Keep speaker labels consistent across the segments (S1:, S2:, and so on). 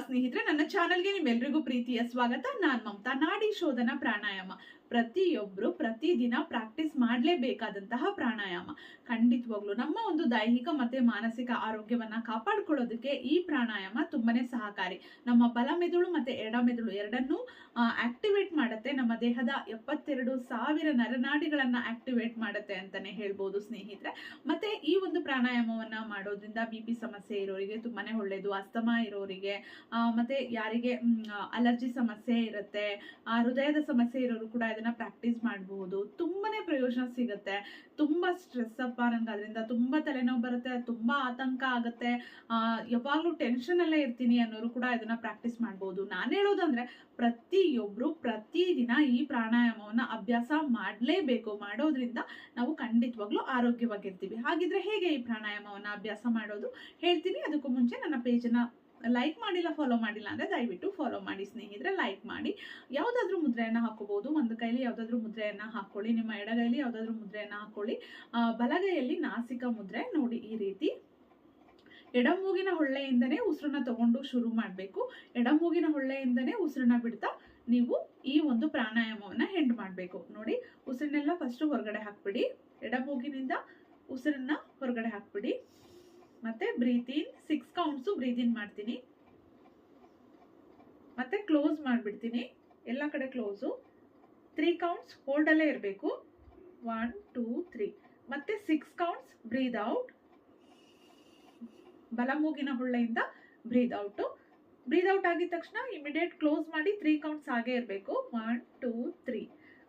S1: ಸ್ನೇಹಿತರೆ ನನ್ನ ಚಾನೆಲ್ಗೆ ನಿಮ್ಮೆಲ್ರಿಗೂ ಪ್ರೀತಿಯ ಸ್ವಾಗತ. ನಾನ್ ಮಮತಾ ನಾಡಿ ಶೋಧನ ಪ್ರಾಣಾಯಾಮ. ಪ್ರತಿಯೊಬ್ರು ಪ್ರತಿದಿನ ಪ್ರಾಕ್ಟೀಸ್ ಮಾಡಲೇಬೇಕಾದಂತಹ ಪ್ರಾಣಾಯಾಮ. ಖಂಡಿತವಾಗ್ಲು ನಮ್ಮ ಒಂದು ದೈಹಿಕ ಮತ್ತೆ ಮಾನಸಿಕ ಆರೋಗ್ಯವನ್ನ ಕಾಪಾಡ್ಕೊಳ್ಳೋದಕ್ಕೆ ಈ ಪ್ರಾಣಾಯಾಮ ತುಂಬಾನೇ ಸಹಕಾರಿ. ನಮ್ಮ ಬಲ ಮೆದುಳು ಮತ್ತೆ ಎಡ ಮೆದುಳು ಎರಡನ್ನೂ ಆಕ್ಟಿವೇಟ್ ಮಾಡುತ್ತೆ. ನಮ್ಮ ದೇಹದ ಎಪ್ಪತ್ತೆರಡು ಸಾವಿರ ನರನಾಡಿಗಳನ್ನ ಆಕ್ಟಿವೇಟ್ ಮಾಡುತ್ತೆ ಅಂತಾನೆ ಹೇಳ್ಬೋದು ಸ್ನೇಹಿತರೆ. ಮತ್ತೆ ಈ ಒಂದು ಪ್ರಾಣಾಯಾಮವನ್ನ ಮಾಡೋದ್ರಿಂದ ಬಿ ಪಿ ಸಮಸ್ಯೆ ಇರೋರಿಗೆ ತುಂಬಾನೇ ಒಳ್ಳೆಯದು ಅಸ್ತಮಾ ಇರೋರಿಗೆ ಮತ್ತು ಯಾರಿಗೆ ಅಲರ್ಜಿ ಸಮಸ್ಯೆ ಇರುತ್ತೆ ಹೃದಯದ ಸಮಸ್ಯೆ ಇರೋರು ಕೂಡ ಇದನ್ನ ಪ್ರಾಕ್ಟೀಸ್ ಮಾಡಬಹುದು ತುಂಬಾನೇ ಪ್ರಯೋಜನ ಸಿಗುತ್ತೆ. ತುಂಬಾ ಸ್ಟ್ರೆಸ್ ಅಪ್ಪ ಅದರಿಂದ ತುಂಬಾ ತಲೆನೋವು ಬರುತ್ತೆ, ತುಂಬಾ ಆತಂಕ ಆಗುತ್ತೆ. ಯಾವಾಗ್ಲೂ ಟೆನ್ಷನ್ ಅಲ್ಲೇ ಇರ್ತೀನಿ ಅನ್ನೋರು ಕೂಡ ಇದನ್ನ ಪ್ರಾಕ್ಟೀಸ್ ಮಾಡಬಹುದು ನಾನು ಹೇಳೋದಂದ್ರೆ ಪ್ರತಿಯೊಬ್ರು ಪ್ರತಿದಿನ ಈ ಪ್ರಾಣಾಯಾಮವನ್ನ ಅಭ್ಯಾಸ ಮಾಡಲೇಬೇಕು. ಮಾಡೋದ್ರಿಂದ ನಾವು ಖಂಡಿತವಾಗ್ಲೂ ಆರೋಗ್ಯವಾಗಿರ್ತೀವಿ. ಹಾಗಿದ್ರೆ ಹೇಗೆ ಈ ಪ್ರಾಣಾಯಾಮವನ್ನ ಅಭ್ಯಾಸ ಮಾಡೋದು? ಹೇಳ್ತೀನಿ. ಅದಕ್ಕೂ ಮುಂಚೆ ನನ್ನ ಪೇಜನ್ನ ಲೈಕ್ ಮಾಡಿಲ್ಲ ಫಾಲೋ ಮಾಡಿಲ್ಲ ಅಂದರೆ ದಯವಿಟ್ಟು ಫಾಲೋ ಮಾಡಿ ಸ್ನೇಹಿತರೆ ಲೈಕ್ ಮಾಡಿ. ಯಾವುದಾದ್ರೂ ಮುದ್ರೆಯನ್ನು ಹಾಕೋಬಹುದು ಒಂದು ಕೈಲಿ ಯಾವುದಾದ್ರೂ ಮುದ್ರೆಯನ್ನು ಹಾಕ್ಕೊಳ್ಳಿ ನಿಮ್ಮ ಎಡಗೈಲಿ ಯಾವುದಾದ್ರೂ ಮುದ್ರೆಯನ್ನು ಹಾಕ್ಕೊಳ್ಳಿ ಬಲಗೈಯಲ್ಲಿ ನಾಸಿಕ ಮುದ್ರೆ ನೋಡಿ ಈ ರೀತಿ. ಎಡಮೂಗಿನ ಹೊಳ್ಳೆಯಿಂದನೇ ಉಸಿರನ್ನ ತಗೊಂಡು ಶುರು ಮಾಡಬೇಕು. ಎಡಮೂಗಿನ ಹೊಳ್ಳೆಯಿಂದನೇ ಉಸಿರನ್ನ ಬಿಡ್ತಾ ನೀವು ಈ ಒಂದು ಪ್ರಾಣಾಯಾಮವನ್ನು ಹೆಂಡ್ ಮಾಡಬೇಕು. ನೋಡಿ, ಉಸಿರನ್ನೆಲ್ಲ ಫಸ್ಟ್ ಹೊರಗಡೆ ಹಾಕ್ಬಿಡಿ. ಎಡಮೂಗಿನಿಂದ ಉಸಿರನ್ನ ಹೊರಗಡೆ ಹಾಕ್ಬಿಡಿ. ಮತ್ತೆ breathe in six counts breathe in ಮಾಡ್ತೀನಿ. ಮತ್ತೆ ಕ್ಲೋಸ್ ಮಾಡಿಬಿಡ್ತೀನಿ. ಎಲ್ಲ ಕಡೆ ಕ್ಲೋಸು ತ್ರೀ ಕೌಂಟ್ಸ್ ಹೋಲ್ಡಲ್ಲೇ ಇರಬೇಕು. ಒನ್ ಟೂ ತ್ರೀ ಮತ್ತೆ ಸಿಕ್ಸ್ ಕೌಂಟ್ಸ್ ಬ್ರೀದ್ ಔಟ್ ಬಲ ಮೂಗಿನ ಹೊಳ್ಳೆಯಿಂದ ಬ್ರೀದ್ ಔಟು ಬ್ರೀದ್ ಔಟ್ ಆಗಿದ ತಕ್ಷಣ ಇಮಿಡಿಯೇಟ್ ಕ್ಲೋಸ್ ಮಾಡಿ ತ್ರೀ ಕೌಂಟ್ಸ್ ಹಾಗೆ ಇರಬೇಕು. ಒನ್ ಟೂ ತ್ರೀ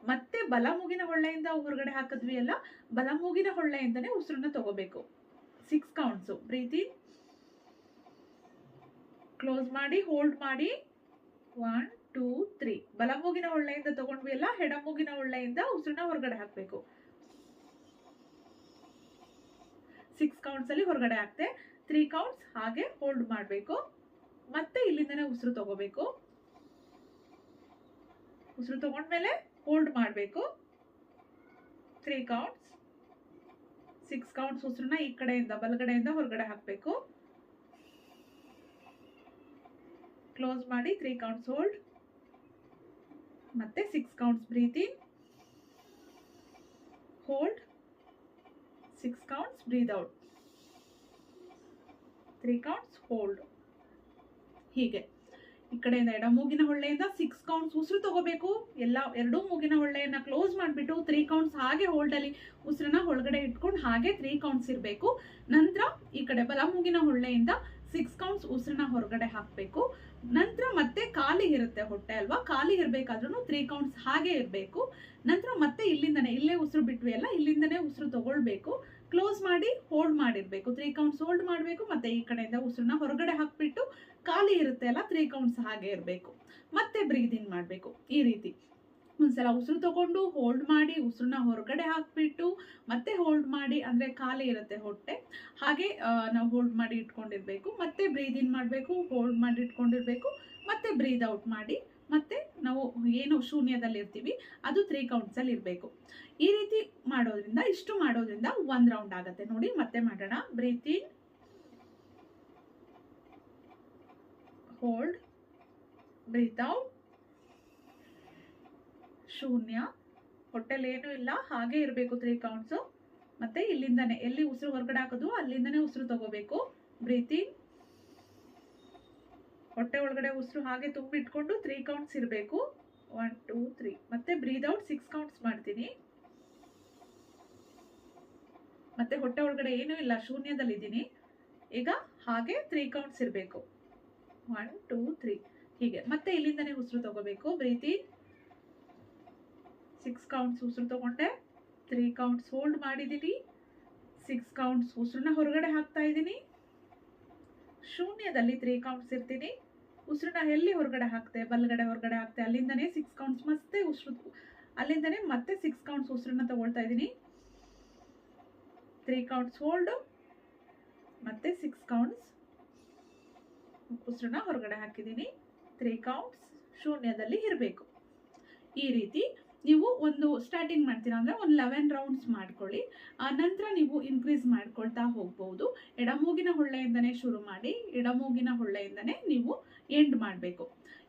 S1: ಮತ್ತೆ ಬಲ ಮೂಗಿನ ಹೊಳ್ಳೆಯಿಂದ ಹೊರಗಡೆ ಹಾಕಿದ್ವಿ ಅಲ್ಲ? ಬಲ ಮೂಗಿನ ಹೊಳ್ಳೆಯಿಂದನೇ ಉಸಿರನ್ನ ತಗೋಬೇಕು. Six counts breathe. ಕ್ಲೋಸ್ ಮಾಡಿ ಹೋಲ್ಡ್ ಮಾಡಿ. ಒನ್ ಟೂ ತ್ರೀ ಬಲ ಮೂಗಿನ ಒಳ್ಳೆಯಿಂದ ತಗೊಂಡ್ವಿ ಅಲ್ಲ ಹೆಡ ಮೂಗಿನ ಒಳ್ಳೆಯಿಂದ ಉಸಿರನ್ನ ಹೊರಗಡೆ ಹಾಕಬೇಕು. ಸಿಕ್ಸ್ ಕೌಂಟ್ಸ್ ಅಲ್ಲಿ ಹೊರಗಡೆ ಹಾಕ್ತೆ. ತ್ರೀ ಕೌಂಟ್ಸ್ ಹಾಗೆ ಹೋಲ್ಡ್ ಮಾಡಬೇಕು. ಮತ್ತೆ ಇಲ್ಲಿಂದನೇ ಉಸಿರು ತಗೋಬೇಕು. ಉಸಿರು ತಗೊಂಡ್ಮೇಲೆ ಹೋಲ್ಡ್ ಮಾಡಬೇಕು. ತ್ರೀ ಕೌಂಟ್ಸ್ ಸಿಕ್ಸ್ ಕೌಂಟ್ಸ್ ಉಸಿರನ್ನ ಈ ಕಡೆಯಿಂದ ಬಲಗಡೆಯಿಂದ ಹೊರಗಡೆ ಹಾಕಬೇಕು. ಕ್ಲೋಸ್ ಮಾಡಿ ತ್ರೀ ಕೌಂಟ್ಸ್ ಹೋಲ್ಡ್ ಮತ್ತೆ six counts breathe in hold six counts breathe out three counts hold ಹೀಗೆ. ಈ ಕಡೆಯಿಂದ ಎಡ ಮೂಗಿನ ಹೊಳ್ಳೆಯಿಂದ ಸಿಕ್ಸ್ ಕೌಂಟ್ಸ್ ಉಸಿರು ತಗೋಬೇಕು. ಎಲ್ಲ ಎರಡೂ ಮೂಗಿನ ಹೊಳ್ಳೆಯನ್ನ ಕ್ಲೋಸ್ ಮಾಡಿಬಿಟ್ಟು ತ್ರೀ ಕೌಂಟ್ಸ್ ಹಾಗೆ ಹೋಲ್ಡಲ್ಲಿ ಉಸಿರನ್ನ ಒಳಗಡೆ ಇಟ್ಕೊಂಡು ಹಾಗೆ ತ್ರೀ ಕೌಂಟ್ಸ್ ಇರಬೇಕು. ನಂತರ ಈ ಕಡೆ ಬಲ ಮೂಗಿನ ಹೊಳ್ಳೆಯಿಂದ ಸಿಕ್ಸ್ ಕೌಂಟ್ಸ್ ಉಸಿರನ್ನ ಹೊರಗಡೆ ಹಾಕಬೇಕು. ನಂತರ ಮತ್ತೆ ಖಾಲಿ ಇರುತ್ತೆ ಹೊಟ್ಟೆ ಅಲ್ವಾ? ಖಾಲಿ ಇರಬೇಕಾದ್ರೂ ತ್ರೀ ಕೌಂಟ್ಸ್ ಹಾಗೆ ಇರಬೇಕು. ನಂತರ ಮತ್ತೆ ಇಲ್ಲಿಂದನೇ, ಇಲ್ಲೇ ಉಸಿರು ಬಿಟ್ವಿ ಅಲ್ಲ, ಇಲ್ಲಿಂದನೇ ಉಸಿರು ತಗೊಳ್ಬೇಕು. ಕ್ಲೋಸ್ ಮಾಡಿ ಹೋಲ್ಡ್ ಮಾಡಿರಬೇಕು. ತ್ರೀ ಕೌಂಟ್ಸ್ ಹೋಲ್ಡ್ ಮಾಡಬೇಕು, ಮತ್ತೆ ಈ ಕಡೆಯಿಂದ ಉಸಿರನ್ನ ಹೊರಗಡೆ ಹಾಕ್ಬಿಟ್ಟು ಖಾಲಿ ಇರುತ್ತೆ ಅಲ್ಲ ತ್ರೀ ಕೌಂಟ್ಸ್ ಹಾಗೆ ಇರಬೇಕು. ಮತ್ತೆ ಬ್ರೀದ್ ಮಾಡಬೇಕು. ಈ ರೀತಿ. ಒಂದ್ಸಲ ಉಸಿರು ತಗೊಂಡು ಹೋಲ್ಡ್ ಮಾಡಿ ಉಸಿರನ್ನ ಹೊರಗಡೆ ಹಾಕ್ಬಿಟ್ಟು ಮತ್ತೆ ಹೋಲ್ಡ್ ಮಾಡಿ, ಅಂದ್ರೆ ಖಾಲಿ ಇರುತ್ತೆ ಹೊಟ್ಟೆ. ಹಾಗೆ ನಾವು ಹೋಲ್ಡ್ ಮಾಡಿ ಇಟ್ಕೊಂಡಿರ್ಬೇಕು. ಮತ್ತೆ ಬ್ರೀದ್ ಇನ್ ಮಾಡಬೇಕು ಹೋಲ್ಡ್ ಮಾಡಿ ಇಟ್ಕೊಂಡಿರ್ಬೇಕು. ಮತ್ತೆ ಬ್ರೀದ್ ಔಟ್ ಮಾಡಿ ಮತ್ತೆ ನಾವು ಏನು ಶೂನ್ಯದಲ್ಲಿ ಇರ್ತೀವಿ ಅದು ತ್ರೀ ಕೌಂಟ್ಸ್ ಅಲ್ಲಿ ಇರಬೇಕು. ಈ ರೀತಿ ಮಾಡೋದ್ರಿಂದ, ಇಷ್ಟು ಮಾಡೋದ್ರಿಂದ ಒಂದ್ ರೌಂಡ್ ಆಗುತ್ತೆ ನೋಡಿ, ಮತ್ತೆ ಮಾಡೋಣ. Breathe in hold breathe out ಶೂನ್ಯ. ಹೊಟ್ಟೆಲ್ಲಿ ಏನೂ ಇಲ್ಲ, ಹಾಗೆ ಇರಬೇಕು ತ್ರೀ ಕೌಂಟ್ಸು ಮತ್ತೆ ಇಲ್ಲಿಂದಾನೆ, ಎಲ್ಲಿ ಉಸಿರು ಹೊರಗಡೆ ಹಾಕೋದು, ಅಲ್ಲಿಂದನೇ ಉಸಿರು ತಗೋಬೇಕು. ಬ್ರೀತ್ ಇನ್ ಹೊಟ್ಟೆ ಒಳಗಡೆ ಉಸಿರು ಹಾಗೆ ತುಂಬಿಟ್ಕೊಂಡು ತ್ರೀ ಕೌಂಟ್ಸ್ ಇರಬೇಕು. ಒನ್ ಟೂ ತ್ರೀ ಮತ್ತೆ ಬ್ರೀದ್ ಔಟ್ ಸಿಕ್ಸ್ ಕೌಂಟ್ಸ್ ಮಾಡ್ತೀನಿ. ಮತ್ತೆ ಹೊಟ್ಟೆ ಒಳಗಡೆ ಏನೂ ಇಲ್ಲ, ಶೂನ್ಯದಲ್ಲಿದ್ದೀನಿ. ಈಗ ಹಾಗೆ ತ್ರೀ ಕೌಂಟ್ಸ್ ಇರಬೇಕು. ಒನ್ ಟೂ ತ್ರೀ ಹೀಗೆ. ಮತ್ತೆ ಇಲ್ಲಿಂದನೇ ಉಸಿರು ತಗೋಬೇಕು. ಬ್ರೀತಿ ಸಿಕ್ಸ್ ಕೌಂಟ್ಸ್ ಉಸಿರು ತಗೊಂಡೆ. ತ್ರೀ ಕೌಂಟ್ಸ್ ಹೋಲ್ಡ್ ಮಾಡಿದ್ದೀನಿ. ಸಿಕ್ಸ್ ಕೌಂಟ್ಸ್ ಉಸಿರನ್ನ ಹೊರಗಡೆ ಹಾಕ್ತಾ ಇದ್ದೀನಿ. ಶೂನ್ಯದಲ್ಲಿ ತ್ರೀ ಕೌಂಟ್ಸ್ ಇರ್ತೀನಿ. ಉಸಿರನ್ನ ಎಲ್ಲಿ ಹೊರಗಡೆ ಹಾಕ್ತೆ? ಬಲಗಡೆ ಹೊರಗಡೆ ಹಾಕ್ತೆ? ಅಲ್ಲಿಂದನೇ ಸಿಕ್ಸ್ ಕೌಂಟ್ಸ್ ಮತ್ತೆ ಉಸಿರು ಅಲ್ಲಿಂದನೇ ಮತ್ತೆ ಸಿಕ್ಸ್ ಕೌಂಟ್ಸ್ ಉಸಿರನ್ನ ತಗೊಳ್ತಾ ಇದ್ದೀನಿ. ತ್ರೀ ಕೌಂಟ್ಸ್ ಹೋಲ್ಡ್ ಮತ್ತೆ ಸಿಕ್ಸ್ ಕೌಂಟ್ಸ್ ಉಸಿರನ್ನ ಹೊರಗಡೆ ಹಾಕಿದ್ದೀನಿ. ತ್ರೀ ಕೌಂಟ್ಸ್ ಶೂನ್ಯದಲ್ಲಿ ಇರಬೇಕು. ಈ ರೀತಿ ನೀವು ಒಂದು ಸ್ಟಾರ್ಟಿಂಗ್ ಮಾಡ್ತೀರಾ ಅಂದರೆ ಒಂದು ಲೆವೆನ್ ರೌಂಡ್ಸ್ ಮಾಡ್ಕೊಳ್ಳಿ. ನಂತರ ನೀವು ಇನ್ಕ್ರೀಸ್ ಮಾಡ್ಕೊಳ್ತಾ ಹೋಗ್ಬೋದು. ಎಡಮೂಗಿನ ಹೊಳ್ಳೆಯಿಂದನೇ ಶುರು ಮಾಡಿ, ಎಡಮೂಗಿನ ಹೊಳ್ಳೆಯಿಂದನೇ ನೀವು ಎಂಡ್ ಮಾಡಬೇಕು.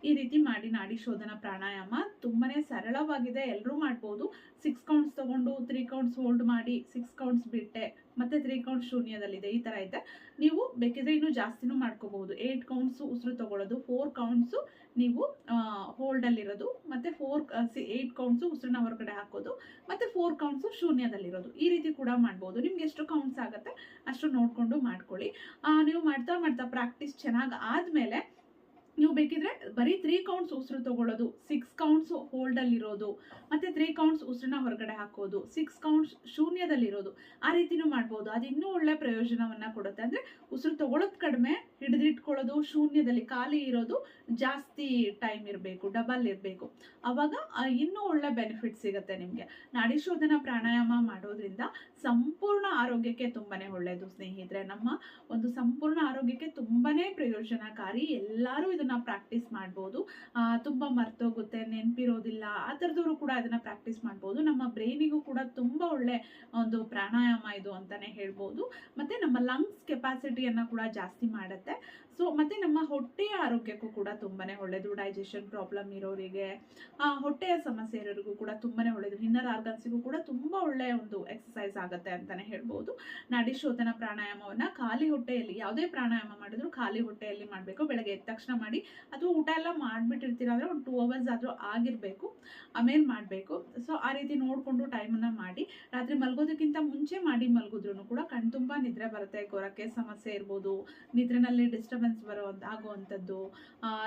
S1: ಈ ರೀತಿ ಮಾಡಿ ನಾಡಿ ಶೋಧನ ಪ್ರಾಣಾಯಾಮ ತುಂಬಾ ಸರಳವಾಗಿದೆ. ಎಲ್ಲರೂ ಮಾಡ್ಬೋದು. ಸಿಕ್ಸ್ ಕೌಂಟ್ಸ್ ತೊಗೊಂಡು ತ್ರೀ ಕೌಂಟ್ಸ್ ಹೋಲ್ಡ್ ಮಾಡಿ ಸಿಕ್ಸ್ ಕೌಂಟ್ಸ್ ಬಿಟ್ಟೆ, ಮತ್ತೆ ತ್ರೀ ಕೌಂಟ್ಸ್ ಶೂನ್ಯದಲ್ಲಿದೆ. ಈ ಥರ ಇದೆ. ನೀವು ಬೇಕಿದ್ರೆ ಇನ್ನೂ ಜಾಸ್ತಿನೂ ಮಾಡ್ಕೋಬಹುದು. ಏಟ್ ಕೌಂಟ್ಸು ಉಸಿರು ತಗೊಳ್ಳೋದು ಫೋರ್ ಕೌಂಟ್ಸು ನೀವು ಹೋಲ್ಡಲ್ಲಿರೋದು ಮತ್ತೆ ಫೋರ್ ಏಯ್ಟ್ ಕೌಂಟ್ಸು ಉಸಿರನ್ನ ಹೊರಗಡೆ ಹಾಕೋದು, ಮತ್ತೆ ಫೋರ್ ಕೌಂಟ್ಸು ಶೂನ್ಯದಲ್ಲಿರೋದು. ಈ ರೀತಿ ಕೂಡ ಮಾಡ್ಬೋದು. ನಿಮ್ಗೆ ಎಷ್ಟು ಕೌಂಟ್ಸ್ ಆಗುತ್ತೆ ಅಷ್ಟು ನೋಡಿಕೊಂಡು ಮಾಡ್ಕೊಳ್ಳಿ. ನೀವು ಮಾಡ್ತಾ ಮಾಡ್ತಾ ಪ್ರಾಕ್ಟೀಸ್ ಚೆನ್ನಾಗಿ ಆದಮೇಲೆ ನೀವು ಬೇಕಿದ್ರೆ ಬರೀ ತ್ರೀ ಕೌಂಟ್ಸ್ ಉಸಿರು ತಗೊಳ್ಳೋದು ಸಿಕ್ಸ್ ಕೌಂಟ್ಸ್ ಹೋಲ್ಡಲ್ಲಿರೋದು ಮತ್ತೆ ತ್ರೀ ಕೌಂಟ್ಸ್ ಉಸಿರನ್ನ ಹೊರಗಡೆ ಹಾಕೋದು ಸಿಕ್ಸ್ ಕೌಂಟ್ಸ್ ಶೂನ್ಯದಲ್ಲಿರೋದು ಆ ರೀತಿನೂ ಮಾಡ್ಬೋದು. ಅದು ಇನ್ನೂ ಒಳ್ಳೆ ಪ್ರಯೋಜನವನ್ನ ಕೊಡುತ್ತೆ. ಅಂದ್ರೆ ಉಸಿರು ತಗೊಳ್ಳೋದು ಕಡಿಮೆ ಹಿಡಿದಿಟ್ಕೊಳ್ಳೋದು ಶೂನ್ಯದಲ್ಲಿ ಖಾಲಿ ಇರೋದು ಜಾಸ್ತಿ ಟೈಮ್ ಇರಬೇಕು ಡಬಲ್ ಇರಬೇಕು. ಅವಾಗ ಆ, ಇನ್ನೂ ಒಳ್ಳೆ ಬೆನಿಫಿಟ್ ಸಿಗುತ್ತೆ ನಿಮಗೆ. ನಾಡಿ ಶೋಧನ ಪ್ರಾಣಾಯಾಮ ಮಾಡೋದ್ರಿಂದ ಸಂಪೂರ್ಣ ಆರೋಗ್ಯಕ್ಕೆ ತುಂಬಾನೇ ಒಳ್ಳೆಯದು ಸ್ನೇಹಿತರೆ. ನಮ್ಮ ಒಂದು ಸಂಪೂರ್ಣ ಆರೋಗ್ಯಕ್ಕೆ ತುಂಬಾನೇ ಪ್ರಯೋಜನಕಾರಿ. ಎಲ್ಲರೂ ಇದನ್ನ ಪ್ರಾಕ್ಟೀಸ್ ಮಾಡ್ಬೋದು. ತುಂಬ ಮರ್ತೋಗುತ್ತೆ, ನೆನಪಿರೋದಿಲ್ಲ, ಆ ಥರದವರು ಕೂಡ ಅದನ್ನ ಪ್ರಾಕ್ಟೀಸ್ ಮಾಡ್ಬೋದು. ನಮ್ಮ ಬ್ರೈನಿಗೂ ಕೂಡ ತುಂಬಾ ಒಳ್ಳೆ ಒಂದು ಪ್ರಾಣಾಯಾಮ ಇದು ಅಂತಾನೆ ಹೇಳ್ಬೋದು. ಮತ್ತೆ ನಮ್ಮ ಲಂಗ್ಸ್ ಕೆಪಾಸಿಟಿಯನ್ನ ಕೂಡ ಜಾಸ್ತಿ ಮಾಡುತ್ತೆ. ಸೊ ಮತ್ತೆ ನಮ್ಮ ಹೊಟ್ಟೆಯ ಆರೋಗ್ಯಕ್ಕೂ ಕೂಡ ತುಂಬಾನೇ ಒಳ್ಳೆಯದು ಡೈಜೆಷನ್ ಪ್ರಾಬ್ಲಮ್ ಇರೋರಿಗೆ ಹೊಟ್ಟೆಯ ಸಮಸ್ಯೆ ಇರೋರಿಗೂ ಕೂಡ ತುಂಬಾನೇ ಒಳ್ಳೆಯದು ಇನ್ನರ್ ಆರ್ಗನ್ಸಿಗೂ ಕೂಡ ತುಂಬಾ ಒಳ್ಳೆಯ ಒಂದು ಎಕ್ಸಸೈಸ್ ಆಗುತ್ತೆ ಅಂತಾನೆ ಹೇಳ್ಬೋದು. ನಾಡಿ ಶೋಧನ ಪ್ರಾಣಾಯಾಮವನ್ನ ಖಾಲಿ ಹೊಟ್ಟೆಯಲ್ಲಿ, ಯಾವುದೇ ಪ್ರಾಣಾಯಾಮ ಮಾಡಿದ್ರು ಖಾಲಿ ಹೊಟ್ಟೆಯಲ್ಲಿ ಮಾಡಬೇಕು. ಬೆಳಗ್ಗೆ ಎದ್ದ ತಕ್ಷಣ ಮಾಡಿ ಅಥವಾ ಊಟ ಎಲ್ಲ ಮಾಡಿಬಿಟ್ಟಿರ್ತೀರ ಅಂದರೆ ಒಂದು ಟೂ ಅವರ್ಸ್ ಆದರೂ ಆಗಿರಬೇಕು. ಆಮೇಲೆ ಮಾಡಬೇಕು. ಸೊ ಆ ರೀತಿ ನೋಡಿಕೊಂಡು ಟೈಮನ್ನು ಮಾಡಿ. ರಾತ್ರಿ ಮಲಗೋದಕ್ಕಿಂತ ಮುಂಚೆ ಮಾಡಿ ಮಲಗಿದ್ರು ಕೂಡ ಕಣ್ ತುಂಬಾ ನಿದ್ರೆ ಬರುತ್ತೆ. ಗೊರಕೆ ಸಮಸ್ಯೆ ಇರ್ಬೋದು, ನಿದ್ರೆನಲ್ಲಿ ಡಿಸ್ಟರ್ಬೆನ್ಸ್ ಬರೋ ಆಗುವಂಥದ್ದು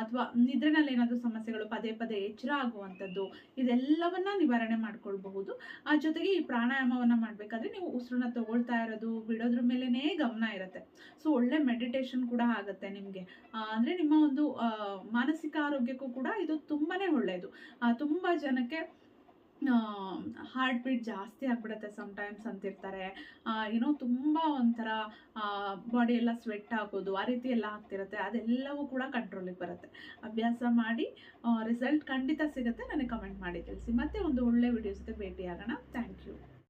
S1: ಅಥವಾ ನಿದ್ರೆನಲ್ಲಿ ಏನಾದರೂ ಸಮಸ್ಯೆಗಳು ಪದೇ ಪದೇ ಎಚ್ಚರ ಆಗುವಂಥದ್ದು, ಇದೆಲ್ಲವನ್ನ ನಿವಾರಣೆ ಮಾಡ್ಕೊಳ್ಬಹುದು. ಆ ಜೊತೆಗೆ ಈ ಪ್ರಾಣಾಯಾಮವನ್ನ ಮಾಡಬೇಕಾದ್ರೆ ನೀವು ಉಸಿರನ್ನ ತಗೊಳ್ತಾ ಇರೋದು, ಬಿಡೋದ್ರ ಮೇಲೆನೇ ಗಮನ ಇರುತ್ತೆ. ಸೊ ಒಳ್ಳೆ ಮೆಡಿಟೇಷನ್ ಕೂಡ ಆಗುತ್ತೆ ನಿಮಗೆ. ಅಂದರೆ ನಿಮ್ಮ ಒಂದು ಮಾನಸಿಕ ಆರೋಗ್ಯಕ್ಕೂ ಕೂಡ ಇದು ತುಂಬಾನೇ ಒಳ್ಳೆಯದು. ತುಂಬ ಜನಕ್ಕೆ ಹಾರ್ಟ್ ಬೀಟ್ ಜಾಸ್ತಿ ಆಗ್ಬಿಡುತ್ತೆ ಸಮ್ಟೈಮ್ಸ್ ಅಂತಿರ್ತಾರೆ. ಏನೋ ತುಂಬ ಒಂಥರ ಬಾಡಿ ಎಲ್ಲ ಸ್ವೆಟ್ ಆಗೋದು, ಆ ರೀತಿ ಎಲ್ಲ ಆಗ್ತಿರುತ್ತೆ. ಅದೆಲ್ಲವೂ ಕೂಡ ಕಂಟ್ರೋಲಿಗೆ ಬರುತ್ತೆ. ಅಭ್ಯಾಸ ಮಾಡಿ ರಿಸಲ್ಟ್ ಖಂಡಿತ ಸಿಗುತ್ತೆ. ನನಗೆ ಕಮೆಂಟ್ ಮಾಡಿ ತಿಳಿಸಿ. ಮತ್ತೆ ಒಂದು ಒಳ್ಳೆ ವಿಡಿಯೋ ಜೊತೆ ಆಗೋಣ ಥ್ಯಾಂಕ್ ಯು